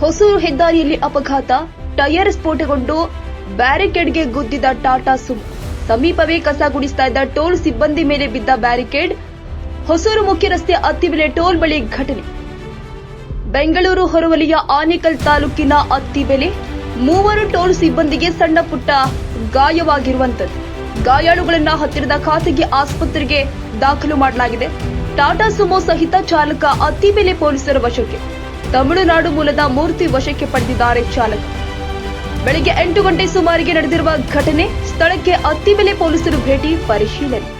ಹೊಸೂರು ಹೆದ್ದಾರಿಯಲ್ಲಿ ಅಪಘಾತ ಟೈರ್ ಸ್ಫೋಟಗೊಂಡು ಬ್ಯಾರಿಕೇಡ್ಗೆ ಗುದ್ದಿದ ಟಾಟಾ ಸುಮ್. ಸಮೀಪವೇ ಕಸ ಗುಡಿಸ್ತಾ ಇದ್ದ ಟೋಲ್ ಸಿಬ್ಬಂದಿ ಮೇಲೆ ಬಿದ್ದ ಬ್ಯಾರಿಕೇಡ್, ಹೊಸೂರು ಮುಖ್ಯ ರಸ್ತೆ ಅತ್ತಿಬೆಲೆ ಟೋಲ್ ಬಳಿ ಘಟನೆ. ಬೆಂಗಳೂರು ಹೊರವಲಿಯ ಆನೇಕಲ್ ತಾಲೂಕಿನ ಅತ್ತಿಬೆಲೆ ಮೂವರು ಟೋಲ್ ಸಿಬ್ಬಂದಿಗೆ ಸಣ್ಣ ಪುಟ್ಟ ಗಾಯವಾಗಿರುವಂತದ್ದು ಗಾಯಾಳುಗಳನ್ನ ಹತ್ತಿರದ ಖಾಸಗಿ ಆಸ್ಪತ್ರೆಗೆ ದಾಖಲು ಮಾಡಲಾಗಿದೆ. ಟಾಟಾ ಸುಮೋ ಸಹಿತ ಚಾಲಕ ಅತ್ತಿಬೆಲೆ ಪೊಲೀಸರ ವಶಕ್ಕೆ. ತಮಿಳುನಾಡು ಮೂಲದ ಮೂರ್ತಿ ವಶಕ್ಕೆ ಪಡೆದಿದ್ದಾರೆ ಚಾಲಕ. ಬೆಳಗ್ಗೆ ಎಂಟು ಗಂಟೆ ಸುಮಾರಿಗೆ ನಡೆದಿರುವ ಘಟನೆ ಸ್ಥಳಕ್ಕೆ ಅತ್ತಿಬೆಲೆ ಪೊಲೀಸರು ಭೇಟಿ ಪರಿಶೀಲನೆ.